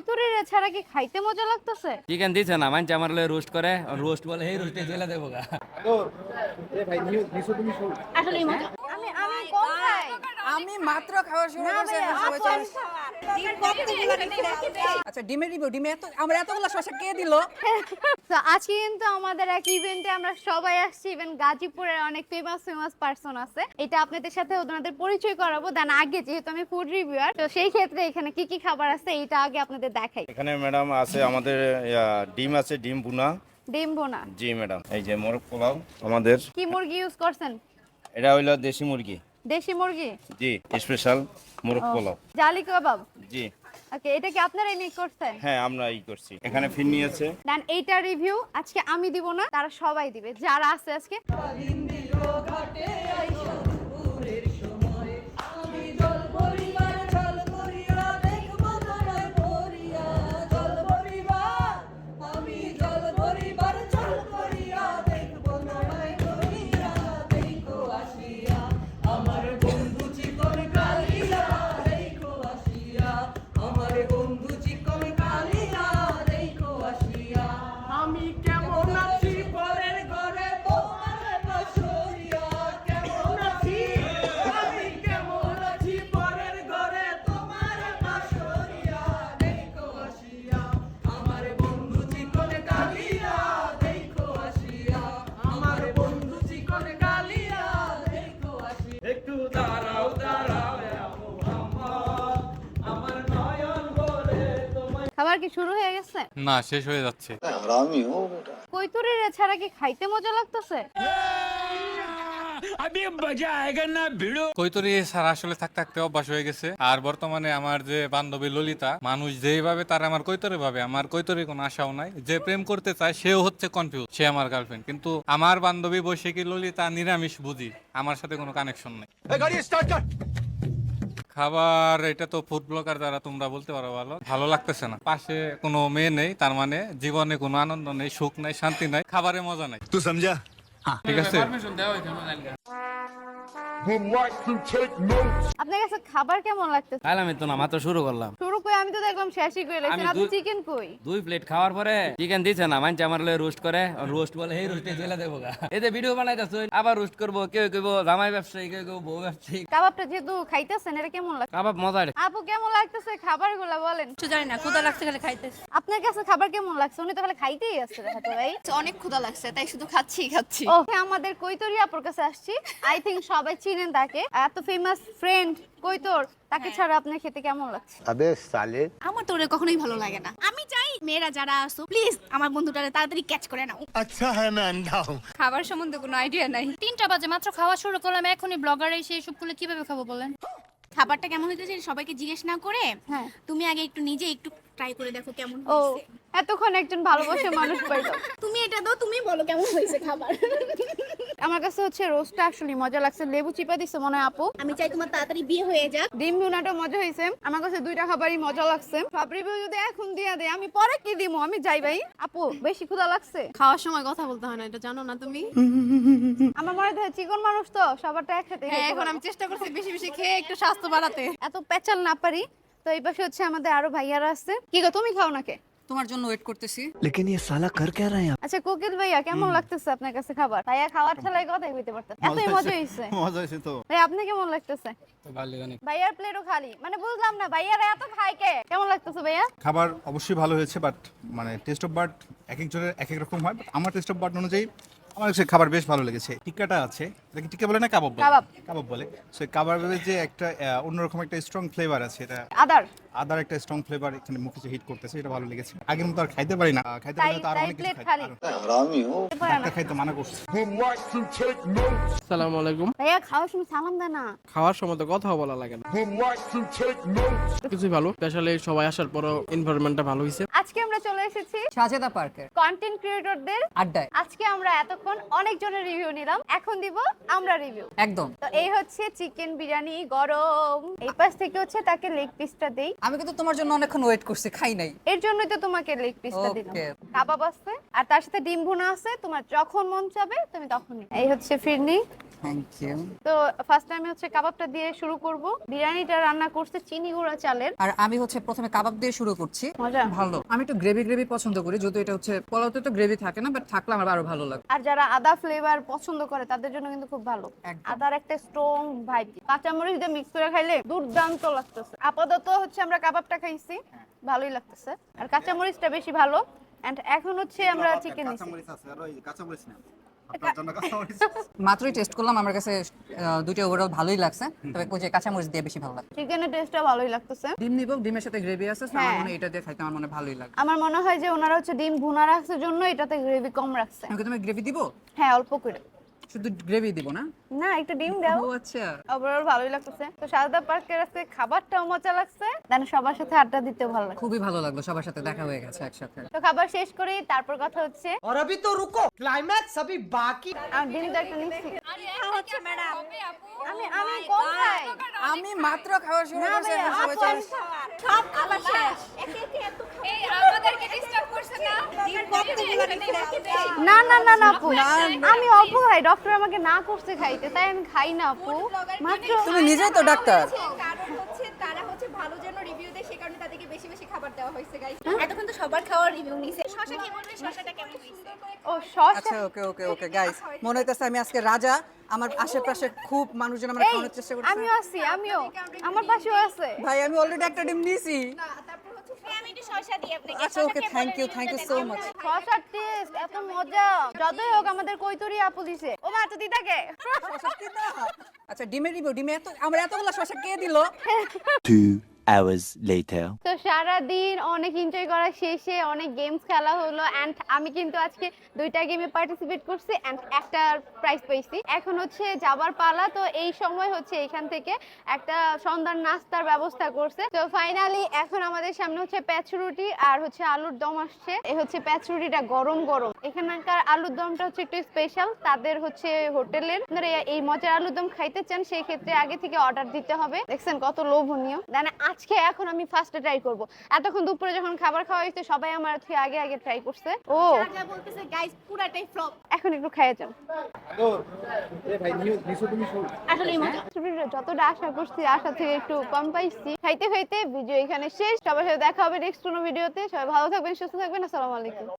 কৈতুরের ছাড়া কি খাইতে মজা লাগতেছে? চিকেন দিছে না মানছে আমার রোস্ট করে। রোস্ট বলে এই রোস্টে জেলে দেবো গা। আসলে আমি আমি কম খাই। আমি মাত্র খাওয়া শুরু করছি সবাই চলে। আচ্ছা ডিমের রিভিউ ডিমে এত আমরা এতগুলো শসা কে দিল? তো আজকে কিন্তু আমাদের এক ইভেন্টে আমরা সবাই আসছি ইভেন গাজীপুরের অনেক ফেমাস ফেমাস পার্সন আছে। এটা আপনাদের সাথে ওনাদের পরিচয় করাবো। দেন আগে যেহেতু আমি ফুড রিভিউয়ার তো সেই ক্ষেত্রে এখানে কি কি খাবার আছে এটা আগে আপনাদের দেখাই। এখানে ম্যাডাম আছে আমাদের ডিম আছে ডিম বুনা ডিম বোনা জি ম্যাডাম এই যে মোরগ পোলাও আমাদের। কি মুরগি ইউজ করছেন? এটা হইল দেশি মুরগি। দেশি মুরগি? জি স্পেশাল মোরগ পোলাও। জালি কাবাব? জি। ওকে এটা কি আপনারাই মেক করছেন? হ্যাঁ আমরা এই করছি। এখানে ফিরনি আছে দেন এইটা রিভিউ আজকে আমি দিব না তারা সবাই দিবে যারা আছে আজকে। একটু দাঁড়াও দাঁড়াও খাবার কি শুরু হয়ে গেছে? না শেষ হয়ে যাচ্ছে। কৈতুরের ছাড়া কি খাইতে মজা লাগতেছে? কৈতরি স্যার আসলে থাকতে থাকতে অভ্যাস হয়ে গেছে। আর বর্তমানে আমার যে বান্ধবী ললিতা মানুষ যেভাবে তার আমার কৈতরে ভাবে আমার কৈতরে কোনো আশাও নাই। যে প্রেম করতে চায় সেও হচ্ছে কনফিউজ সে আমার গার্লফ্রেন্ড কিন্তু আমার বান্ধবী বসে কি ললিতা নিরামিষ বুঝি আমার সাথে কোনো কানেকশন নেই। খাবার এটা তো ফুড ব্লগার দ্বারা তোমরা বলতে পারো ভালো। ভালো লাগতেছে না। পাশে কোনো মেয়ে নেই তার মানে জীবনে কোনো আনন্দ নেই সুখ নাই শান্তি নাই খাবারে মজা নাই। তুই সমঝা? ঠিক আছে? আপনার কাছে খাবার কেমন লাগতেছে? খাইলাম তো না মাত্র শুরু করলাম। শুরু করে আমি তো দেখলাম শেষই করে আমি আপনি চিকেন কই? দুই প্লেট খাওয়ার পরে চিকেন দিছে না মানছে আমার রোস্ট করে। রোস্ট বলে এই রোস্টে জেলে দেবো গা। এতে ভিডিও বানাইতেছ আবার রোস্ট করব কেউ কেউ জামাই ব্যবসায়ী কেউ কেউ বউ ব্যবসায়ী। কাবাবটা যেহেতু খাইতেছেন এটা কেমন লাগছে? কাবাব মজা। আপু কেমন লাগতেছে খাবারগুলো বলেন? কিছু জানি না ক্ষুদা লাগছে খালি খাইতে। আপনার কাছে খাবার কেমন লাগছে? উনি তো খালি খাইতেই আসছে দেখা তো ভাই। অনেক ক্ষুদা লাগছে তাই শুধু খাচ্ছি খাচ্ছি। আমাদের কৈতরি আপুর কাছে আসছি। আই থিংক সবাই চিনেন তাকে? এত ফেমাস ফ্রেন্ড কই তোর? তাকে হ্যাঁ। ছাড়া আপনার খেতে কেমন লাগছে? আবে সালে। আমার তোরে কখনোই ভালো লাগে না। আমি চাই মেয়েরা যারা আসো প্লিজ আমার বন্ধুটারে তাড়াতাড়ি ক্যাচ করে নাও। আচ্ছা হ্যাঁ না নাও। খাবার সম্বন্ধে কোনো আইডিয়া নাই। তিনটা বাজে মাত্র খাওয়া শুরু করলাম। এখনই ব্লগার এসে এসবগুলো কীভাবে খাব বলেন? খাবারটা কেমন হইতেছে সবাইকে জিজ্ঞেস না করে হ্যাঁ। তুমি আগে একটু নিজে একটু ট্রাই করে দেখো কেমন ও এতক্ষণ একজন ভালোবাসে মানুষ পাইলো। তুমি এটা দাও তুমি বলো কেমন হয়েছে খাবার। আমার কাছে হচ্ছে রোস্টটা আসলে মজা লাগছে। লেবু চিপা দিচ্ছে মনে হয় আপু। আমি চাই তোমার তাড়াতাড়ি বিয়ে হয়ে যাক। ডিম ভুনাটা মজা হয়েছে। আমার কাছে দুইটা খাবারই মজা লাগছে। সব রিভিউ যদি এখন দিয়ে দেয় আমি পরে কি দিমু? আমি যাই ভাই। আপু বেশি ক্ষুধা লাগছে। খাওয়ার সময় কথা বলতে হয় না এটা জানো না তুমি? আমার মনে হয় চিকন মানুষ তো সবারটা একসাথে হ্যাঁ এখন আমি চেষ্টা করছি বেশি বেশি খেয়ে একটু স্বাস্থ্য বাড়াতে। এত পেঁচাল না পারি। তো এই পাশে হচ্ছে আমাদের আরও ভাইয়ারা আছে। কি গো তুমি খাও নাকে? তোমার জন্য ওয়েট করতেছি लेकिन ये साला कर क्या रहे हैं আচ্ছা কোকিল ভাইয়া কেমন লাগতেছে আপনার কাছে খাবার ভাইয়া খাওয়ার ছেলে কথাই হইতে পারতেন এতই মজা হয়েছে মজা হয়েছে তো ভাই আপনি কেমন লাগতেছে ভালো অনেক ভাইয়ার প্লেটও খালি মানে বুঝলাম না ভাইয়ারা এত খায় কে কেমন লাগতেছে ভাইয়া খাবার অবশ্যই ভালো হয়েছে বাট মানে টেস্ট অফ বার্ড এক একজনের এক এক রকম হয় বাট আমার টেস্ট অফ বার্ড অনুযায়ী আমার কাছে খাবার বেশ ভালো লেগেছে টিক্কাটা আছে এটা কি টিক্কা বলে না কাবাব বলে কাবাব। কাবাব বলে সো কাবাবের যে একটা আহ, অন্যরকম একটা স্ট্রং ফ্লেভার আছে এটা আদার আদার একটা স্ট্রং ফ্লেভার এখানে মুখে হিট করতেছে এটা ভালো লেগেছে। আগের মতো আর খাইতে পারি না। খাইতে পারলে তো আরও অনেক কিছু খাই- পারে ডাক্তার খাইতে মানা করছে। সালাম আলাইকুম। ভাইয়া খাওয়ার সময় সালাম দেয় না। খাওয়ার সময় তো কথাও বলা লাগে না। কিছুই ভালো স্পেশালি সবাই আসার পরও এনভায়রনমেন্টটা ভালো হয়েছে। আজকে আমরা চলে এসেছি সাজেদা পার্কের। কন্টেন্ট ক্রিয়েটরদের আড্ডায়। আজকে আমরা এতক্ষণ অনেকজনের রিভিউ নিলাম। এখন দিব আমরা রিভিউ একদম। তো এই হচ্ছে চিকেন বিরিয়ানি গরম। এই পাশ থেকে হচ্ছে তাকে লেগ পিসটা দেই। আমি কিন্তু তোমার জন্য অনেকক্ষণ ওয়েট করছি খাই নাই। এর জন্যই তো তোমাকে লেগ পিসটা দিলাম Okay. কাবাব আছে আর তার সাথে ডিম ভুনা আছে তোমার যখন মন চাবে তুমি তখনই। এই হচ্ছে ফিরনি। থ্যাংক ইউ তো ফার্স্ট টাইমে হচ্ছে কাবাবটা দিয়ে শুরু করব। বিরিয়ানিটা রান্না করছে চিনি গুঁড়া চালের। আর আমি হচ্ছে প্রথমে কাবাব দিয়ে শুরু করছি। মজা? ভালো। আমি একটু গ্রেভি গ্রেভি পছন্দ করি যদি এটা হচ্ছে পোলাওতে তো গ্রেভি থাকে না বাট থাকলে আমার আরও ভালো লাগে। আর যারা আদা ফ্লেভার পছন্দ করে তাদের জন্য কিন্তু খুব ভালো। একদম। আদার একটা স্ট্রং ভাইব কাঁচামরিচ দিয়ে মিক্স করে খাইলে দুর্দান্ত লাগতেছে। আপাতত হচ্ছে আমরা কাবাবটা খাইছি ভালোই লাগতেছে। আর কাঁচামরিচটা বেশি ভালো। এন্ড এখন হচ্ছে আমরা চিকেন নিছি। মাত্রই টেস্ট করলাম আমার কাছে দুটো ওভারঅল ভালোই লাগছে। তবে ওই যে কাঁচামরিচ দিয়ে বেশি ভালো লাগে চিকেনের টেস্টটা ভালোই লাগতেছে। ডিম নিব ডিমের সাথে গ্রেভি আছে আমার হ্যাঁ। মনে এটা দিয়ে খাইতে আমার মনে ভালোই লাগে আমার মনে হয় যে ওনারা হচ্ছে ডিম ভুনা রাখছে জন্য এটাতে গ্রেভি কম রাখছে। আমাকে তুমি গ্রেভি দিব? হ্যাঁ অল্প করে। শুধু গ্রেভি দিব না? না একটু ডিম দাও ও আচ্ছা ওভারঅল ভালোই লাগতেছে তো সারদা পার্কের আজকে খাবারটাও মজা লাগছে দেন সবার সাথে আড্ডা দিতেও ভালো লাগছে খুবই ভালো লাগলো সবার সাথে দেখা হয়ে গেছে একসাথে তো খাবার শেষ করি তারপর কথা হচ্ছে আর अभी तो रुको क्लाइमैक्स अभी बाकी আর ডিম তো একটা নিচ্ছি আমি আমি কম খাই আমি মাত্র খাওয়া শুরু না করছি ভাইয়া, এখন সবাই আপু, চলে আমি আসছে। সব খাবার শেষ এই আমাদেরকে ডিস্টার্ব করছে না না না না না আপু আমি অল্প খাই ডক্টর আমাকে না করছে খাইতে তাই আমি খাই না আপু। মাত্র তুমি নিজেই তো ডাক্তার। কারণ হচ্ছে তারা হচ্ছে ভালো যেন রিভিউ দেয় সে কারণে তাদেরকে বেশি বেশি খাবার দেওয়া হয়েছে গাইস এতক্ষণ তো সবার খাওয়ার রিভিউ নিছে শশা কি বলবে? শশাটা কেমন হয়েছে? ও সস আচ্ছা ওকে ওকে ওকে গাইস মনে হইতেছে আমি আজকে রাজা আমার আশেপাশে খুব মানুষজন আমার খাওয়ানোর চেষ্টা করছে আমিও আছি আমিও। আমার পাশেও আছে। ভাই আমি অলরেডি একটা ডিম নিয়েছি। তারপর হচ্ছে আমি একটু শশা দিই আপনাকে। আচ্ছা okay thank you thank you so much শসার টেস্ট এত মজা। যতই হোক আমাদের কৈতরি আপু দিছে। ও মা তো দিদাকে আচ্ছা ডিমে রিভিউ ডিমে এত আমরা এতগুলো শসা কে দিল? Hours later. তো সারা দিন অনেক এনজয় করা শেষে অনেক গেমস খেলা হলো এন্ড আমি কিন্তু আজকে দুইটা গেমে পার্টিসিপেট করছি এন্ড একটা প্রাইজ পেয়েছি। এখন হচ্ছে যাবার পালা, তো এই সময় হচ্ছে এখান থেকে একটা সন্ধ্যার নাস্তার ব্যবস্থা করছে। তো ফাইনালি এখন আমাদের সামনে হচ্ছে প্যাচ রুটি আর হচ্ছে আলুর দম আসছে। এই হচ্ছে প্যাচ রুটিটা গরম গরম। এখানকার আলুর দমটা হচ্ছে একটু স্পেশাল তাদের হচ্ছে হোটেলের আপনারা এই মজার আলুর দম খাইতে চান সেই ক্ষেত্রে আগে থেকে অর্ডার দিতে হবে। দেখছেন কত লোভনীয়। দেন আজকে এখন আমি ফার্স্টে ট্রাই করব। এতক্ষণ দুপুরে যখন খাবার খাওয়া হয়েছে সবাই আমার থেকে আগে আগে ট্রাই করছে। ও। বলতেছে গাইস পুরাটাই ফ্লপ এখন একটু মজা। ছুটিটা যতটা আশা করছি আশা থেকে একটু কম পাইছি। খাইতে খাইতে ভিডিও এখানে শেষ। সবার সাথে দেখা হবে নেক্সট কোনো ভিডিওতে সবাই ভালো থাকবেন সুস্থ থাকবেন। আসসালামু আলাইকুম।